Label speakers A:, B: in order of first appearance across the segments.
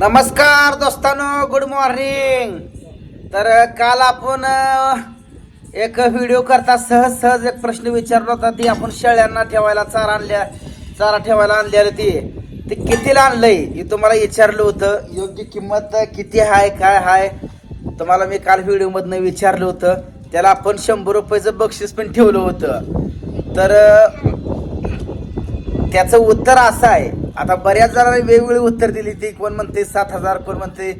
A: नमस्कार दोस्तानो good morning तर काल आपण एक व्हिडिओ करता सहज सहज एक प्रश्न विचारला होता ती आपण शेळ्यांना ठेवायला चारा आणल्या चारा ठेवायला आणलेलं ती ते कितीला आणलंय हे तुम्हाला विचारलं होतं. योग्य किंमत किती आहे काय आहे तुम्हाला मी काल व्हिडिओमधनं विचारलं होतं. त्याला आपण शंभर रुपयाचं बक्षीस पण ठेवलं होतं. तर त्याचं उत्तर असं आहे आता बऱ्याच जणांनी वेगवेगळी उत्तर दिली ती. कोण म्हणते सात हजार कोण म्हणते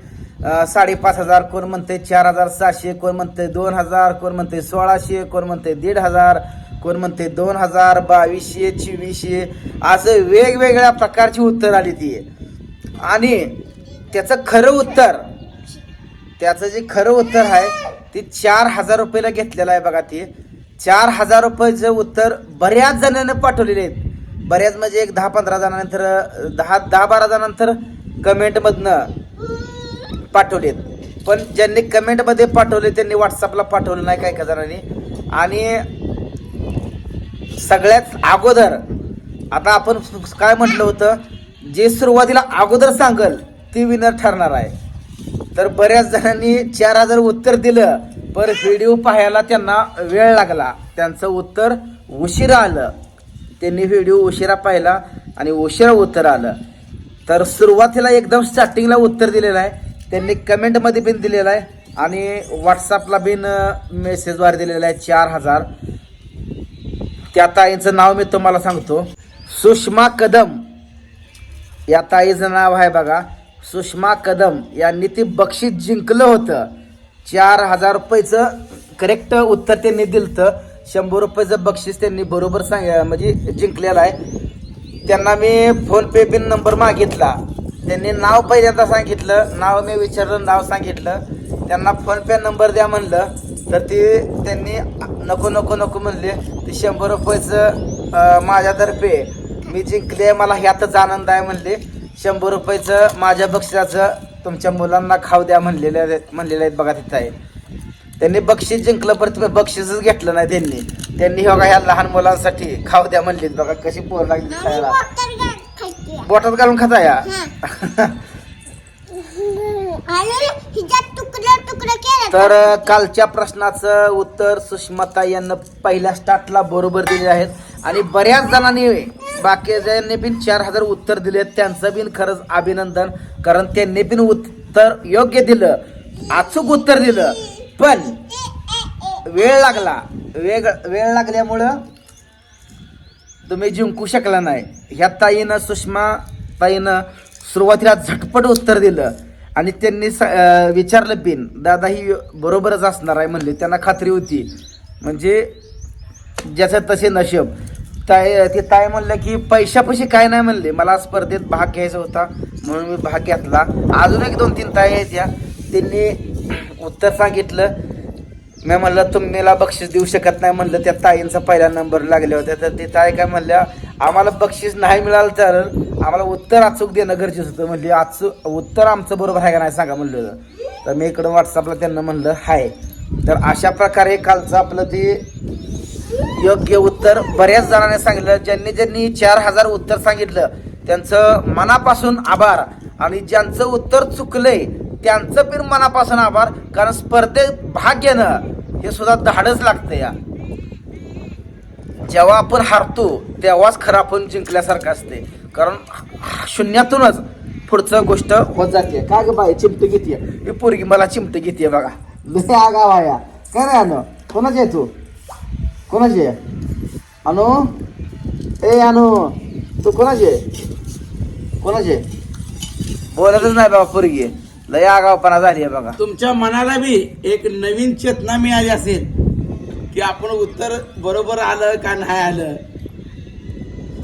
A: साडेपाच हजार कोण म्हणते चार हजार सहाशे कोण म्हणते दोन हजार कोण म्हणते सोळाशे कोण म्हणते दीड हजार कोण म्हणते दोन हजार बावीसशे चोवीसशे. असं वेगवेगळ्या प्रकारची उत्तर आली ती. आणि त्याचं खरं उत्तर त्याचं जे खरं उत्तर आहे ते चार हजार रुपयाला घेतलेलं आहे बघा ते. चार हजार रुपयाचं उत्तर बऱ्याच जणांना पाठवलेले आहेत. बऱ्याच म्हणजे एक दहा पंधरा जणांनंतर दहा दहा बारा जणांनंतर कमेंटमधनं पाठवलेत. पण ज्यांनी कमेंटमध्ये पाठवले त्यांनी व्हॉट्सअपला पाठवलं नाही काही काही जणांनी. आणि सगळ्यात अगोदर आता आपण काय म्हटलं होतं जे सुरुवातीला अगोदर सांगल ती विनर ठरणार आहे. तर बऱ्याच जणांनी चार हजार उत्तर दिलं पर व्हिडिओ पाहायला त्यांना वेळ लागला. त्यांचं उत्तर उशिरा आलं. त्यांनी व्हिडिओ उशिरा पाहिला आणि उशिरा उत्तर आलं. तर सुरुवातीला एकदम स्टार्टिंगला उत्तर दिलेलं आहे. त्यांनी कमेंटमध्ये बिन दिलेलं आहे. आणि व्हॉट्सअपला बिन मेसेजद्वारे दिलेलं आहे चार हजार. त्या ताईचं नाव मी तुम्हाला सांगतो. सुषमा कदम. या ताईचं नाव आहे बघा. सुषमा कदम. यांनी ती बक्षीस जिंकलं होतं. चार हजार रुपयेचं करेक्ट उत्तर त्यांनी दिलतं. शंभर रुपयाचं बक्षीस त्यांनी बरोबर सांग म्हणजे जिंकलेलं आहे. त्यांना मी फोनपे बिन नंबर मागितला. त्यांनी नाव पहिल्यांदा सांगितलं. नाव मी विचारलं नाव सांगितलं. त्यांना फोनपे नंबर द्या म्हणलं. तर ती त्यांनी नको नको नको म्हणले. ते शंभर रुपयाचं माझ्यातर्फे मी जिंकले मला ह्यातच आनंद आहे म्हणले. शंभर रुपयाचं माझ्या बक्षिसाचं तुमच्या मुलांना खाऊ द्या म्हणलेलं म्हणलेलं आहेत बघा तिथं आहे. त्यांनी बक्षीस जिंकलं परत तुम्ही बक्षीसच घेतलं नाही त्यांनी. त्यांनी बघा ह्या लहान मुलांसाठी खाऊ द्या म्हणलीत बघा कशी पोर लागली खायला. बोटात घालून खाता या. तर कालच्या प्रश्नाचं उत्तर सुष्माता यांना पहिल्या स्टार्टला बरोबर दिले आहेत. आणि बऱ्याच जणांनी बाकीच्यांनी बिन चार हजार उत्तर दिले त्यांचं बिन खरंच अभिनंदन. कारण त्यांनी बिन उत्तर योग्य दिलं. अचूक उत्तर दिलं. पण वेळ लागला. वेग वेळ लागल्यामुळं तुम्ही जिंकू शकला नाही. ह्या ताईनं सुषमा ताईनं सुरुवातीला झटपट उत्तर दिलं आणि त्यांनी स- विचारलं बिन दादा ही बरोबरच असणार आहे म्हणले. त्यांना खात्री होती. म्हणजे ज्याचं तसे नशब. ताय ते ताय म्हणलं की पैशापाशी काय नाही म्हणले. मला स्पर्धेत भाग घ्यायचा होता म्हणून मी भाग घेतला. अजून एक दोन तीन ताई आहेत या. त्यांनी उत्तर सांगितलं. मी म्हणलं तुम्हीला बक्षीस देऊ शकत नाही म्हणलं त्या ताईंचा पहिला नंबर लागले होते. तर ते ताई काय म्हणल्या आम्हाला बक्षीस नाही मिळालं तर आम्हाला उत्तर अचूक देणं गरजेचं होतं. म्हणली अचूक उत्तर आमचं बरोबर आहे का नाही सांगा म्हणलं. होतं तर मी इकडं व्हॉट्सअपला त्यांना म्हणलं हाय. तर अशा प्रकारे कालचं आपलं ते योग्य उत्तर बऱ्याच जणांनी सांगितलं. ज्यांनी ज्यांनी चार हजार उत्तर सांगितलं त्यांचं मनापासून आभार. आणि ज्यांचं उत्तर चुकलंय त्यांचं पण मनापासून आभार कारण स्पर्धेत भाग घेणं हे सुद्धा धाडच लागतं या. जेव्हा आपण हारतो तेव्हाच खरं आपण जिंकल्यासारखं असते कारण शून्यातूनच पुढचं गोष्ट होत जाते. काय ग बाई चिमटे घेते ही पोरगी मला चिमटे घेते बघा. लय आगा आहे काय नाही अनु? कोणाची आहे तू? कोणाची आहे? अनु? ए अनु तू कोणाची आहे? कोणाची आहे? बोलतच नाही बाबा पोरगी. लय आगावपणा झाली आहे बघा.
B: तुमच्या मनाला बी एक नवीन चेतना मिळाली असेल की आपण उत्तर बरोबर आलं का नाही आलं.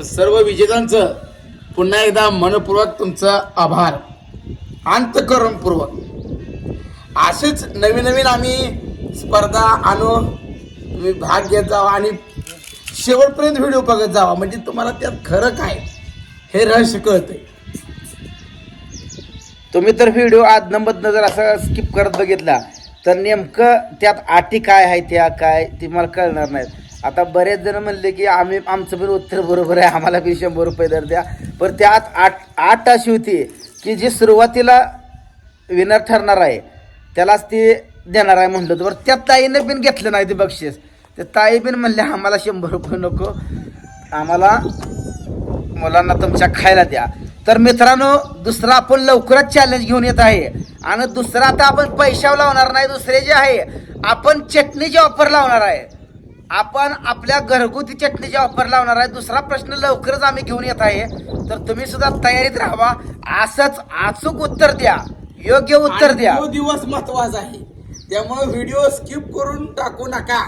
B: सर्व विजेत्यांचं पुन्हा एकदा मनपूर्वक तुमचं आभार. अंतकरणपूर्वक. असेच नवीन नवीन आम्ही स्पर्धा आणू तुम्ही भाग घेत जावा आणि शेवटपर्यंत व्हिडिओ बघत जावा. म्हणजे तुम्हाला त्यात खरं काय हे रहस्य कळतंय.
A: तुम्ही तर व्हिडिओ आदनमधनं जर असं स्किप करत बघितला तर नेमकं त्यात आटी काय आहे त्या काय ते मला कळणार नाहीत. आता बरेच जण म्हणले की आम्ही आमचं पण उत्तर बरोबर आहे आम्हाला बी शंभर रुपये दर द्या. पण त्यात आठ आठ अशी होती की जी सुरुवातीला विनर ठरणार आहे त्यालाच ती देणार आहे म्हणलं तर त्या ताईनं पण घेतलं नाही ते बक्षीस. ते ताई पण म्हणले आम्हाला शंभर रुपये नको. आम्हाला मुलांना तुमच्या खायला द्या. तर मित्रांनो दुसरा आपण लवकरच चॅलेंज घेऊन येत आहे. आणि दुसरा आता आपण पैशावर लावणार नाही दुसरे जे आहे आपण चटणीची ऑफर लावणार आहे. आपण आपल्या घरगुती चटणीची ऑफर लावणार आहे दुसरा प्रश्न लवकरच आम्ही घेऊन येत आहे. तर तुम्ही सुद्धा तयारीत राहावा. असंच अचूक उत्तर द्या. योग्य उत्तर द्या.
B: तो दिवस महत्त्वाचा आहे. त्यामुळे व्हिडिओ स्किप करून टाकू नका.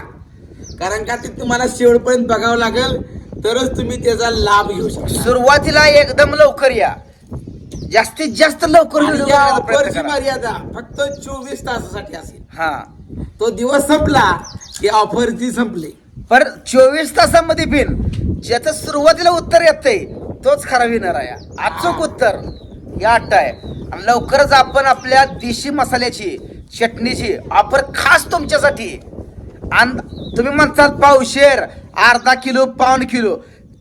B: कारण का ते तुम्हाला शेवटपर्यंत बघावं लागेल. तरच तुम्ही त्याचा लाभ घेऊ शकता.
A: सुरुवातीला एकदम लवकर या. जास्तीत जास्त लवकर
B: आणि
A: video
B: या
A: बघायचा प्रयत्न
B: ऑफरची
A: करा.
B: मर्यादा फक्त चोवीस तासासाठी असेल.
A: हा.
B: तो दिवस संपला की ऑफर ती संपली.
A: पर चोवीस तासामध्ये बिन ज्याचं सुरुवातीला उत्तर येतंय तोच खरा विनर आहे. अचूक उत्तर या अट्ट आहे. आणि लवकरच आपण आपल्या देशी मसाल्याची चटणीची ऑफर खास तुमच्यासाठी आणि तुम्ही म्हणतात पावशेर अर्धा किलो पाऊण किलो.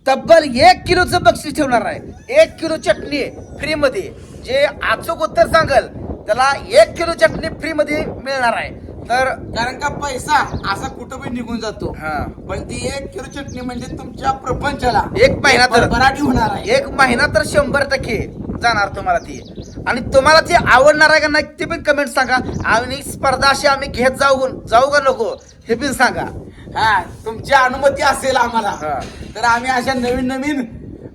A: तब्बल एक किलोचं बक्षीस ठेवणार आहे. एक किलो चटणी फ्रीमध्ये. जे अचूक उत्तर सांगल त्याला एक किलो चटणी फ्रीमध्ये मिळणार आहे. तर
B: कारण का पैसा असा कुठं निघून जातो.
A: हा.
B: पण ती एक किलो चटणी म्हणजे तुमच्या प्रपंचाला
A: एक महिना तर-
B: भरभराटी होणार आहे.
A: एक महिना तर शंभर टक्के जाणार तुम्हाला ती. आणि तुम्हाला ती आवडणार आहे का नाही ते पण कमेंट सांगा. आणि स्पर्धा अशी आम्ही घेत जाऊ जाऊ का नको हे पण सांगा.
B: हा तुमची अनुमती असेल आम्हाला. तर आम्ही अशा नवीन नवीन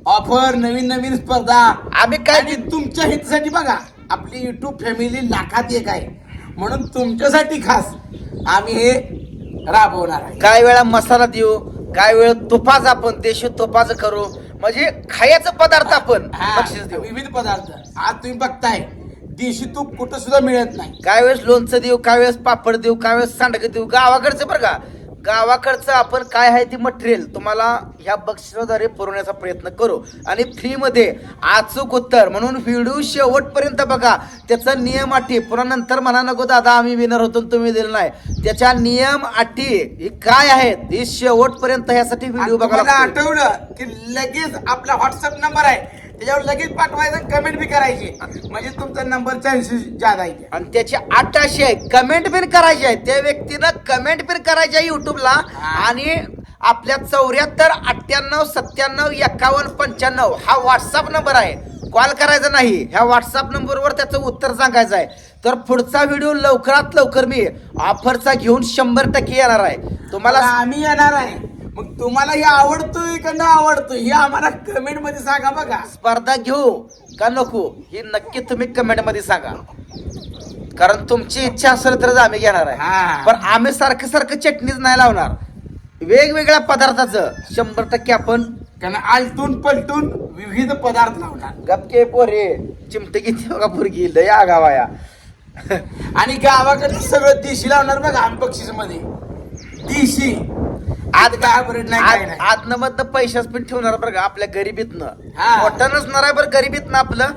B: ऑफर नवीन नवीन स्पर्धा
A: आम्ही काय
B: तुमच्या हितासाठी बघा आपली युट्यूब फॅमिली लाखात एक आहे. म्हणून तुमच्यासाठी खास आम्ही हे राबवणार आहे.
A: काय वेळा मसाला देऊ काय वेळ तुपाचं आपण देशी तुपाचं करू. म्हणजे खायचं पदार्थ आपण
B: हा,
A: देऊ.
B: विविध पदार्थ. आज तुम्ही बघताय देशी तूप कुठं सुद्धा मिळत नाही.
A: काय वेळेस लोणचं देऊ काय वेळेस पापड देऊ काय वेळेस सांडगं देऊ गावाकडचं बरं का? गावाकडचं आपण काय आहे ती मटेरियल तुम्हाला ह्या बक्षिसाद्वारे पुरवण्याचा प्रयत्न करू. आणि फ्रीमध्ये अचूक उत्तर म्हणून व्हिडिओ शेवटपर्यंत बघा. त्याचा नियम अटी पुन्हा नंतर म्हणा नको दादा आम्ही विनर होतो तुम्ही दिलं नाही. त्याच्या नियम अटी ही काय आहेत? ही शेवटपर्यंत ह्यासाठी व्हिडिओ बघायला.
B: आठवलं की लगेच आपला व्हॉट्सअप नंबर आहे. त्याच्यावर लगेच पाठवायचा कमेंट बी करायची. म्हणजे तुमचा नंबर चान्सेस जादा आहे
A: आणि त्याची आठ अशी आहे. कमेंट पण करायची आहे त्या व्यक्तीनं कमेंट पण करायची आहे युट्यूबला. आणि आपल्या चौऱ्याहत्तर अठ्ठ्याण्णव सत्त्याण्णव एकावन्न पंच्याण्णव हा व्हॉट्सअप नंबर आहे. कॉल करायचा नाही. ह्या व्हॉट्सअप नंबरवर त्याचं उत्तर सांगायचं आहे. तर पुढचा व्हिडिओ लवकरात लवकर मी ऑफरचा घेऊन शंभर टक्के येणार आहे. तुम्हाला
B: आम्ही येणार आहे. मग तुम्हाला हे आवडतोय का न आवडतोय? हे आम्हाला कमेंटमध्ये सांगा बघा.
A: स्पर्धा घेऊ का नको? हे नक्की तुम्ही कमेंटमध्ये सांगा. कारण तुमची इच्छा असेल तरच आम्ही घेणार आहे.
B: हा.
A: पण आम्ही सारखं सारखं चटणीच नाही लावणार. वेगवेगळ्या पदार्थाचं शंभर टक्के आपण
B: कारण आलटून पलटून विविध पदार्थ लावणार.
A: गपके पोरे चिमटे किती बघा पोरगी लय आगावाया
B: आणि गावाकडचं सगळं देशी लावणार बघा आम्ही बक्षीसमध्ये देशी. आज काय बरं नाही काय नाही.
A: आतनं मधनं पैशाच पण ठेवणार बरं का आपल्या गरिबीतनं.
B: हा.
A: मोठं नसणार आहे बरं गरिबीतनं आपलं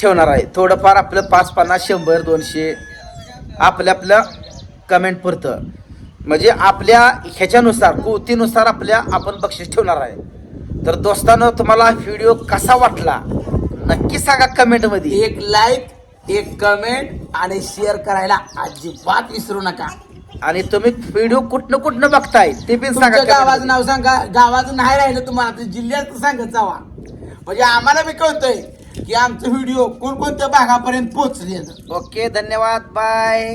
A: ठेवणार आहे. थोडंफार आपलं पाच पन्नास शंभर दोनशे आपल्या आपल्या कमेंट पुरतं. म्हणजे आपल्या ह्याच्यानुसार कुवतीनुसार आपल्या आपण बक्षीस ठेवणार आहे. तर दोस्तांनो तुम्हाला व्हिडिओ कसा वाटला? नक्की सांगा कमेंटमध्ये.
B: एक लाईक एक कमेंट आणि शेअर करायला अजिबात विसरू नका.
A: आणि तुम्ही व्हिडिओ कुठनं कुठनं बघताय ते पण सांगा
B: तुमच्या गावाचं. नाव सांगा. गावाचं नाही राहिलं तुम्हाला तर जिल्ह्यात सांगत जावा. म्हणजे आम्हाला बी कळतंय की आमचं व्हिडिओ कोणकोणत्या भागापर्यंत पोहोचले
A: ओके धन्यवाद. बाय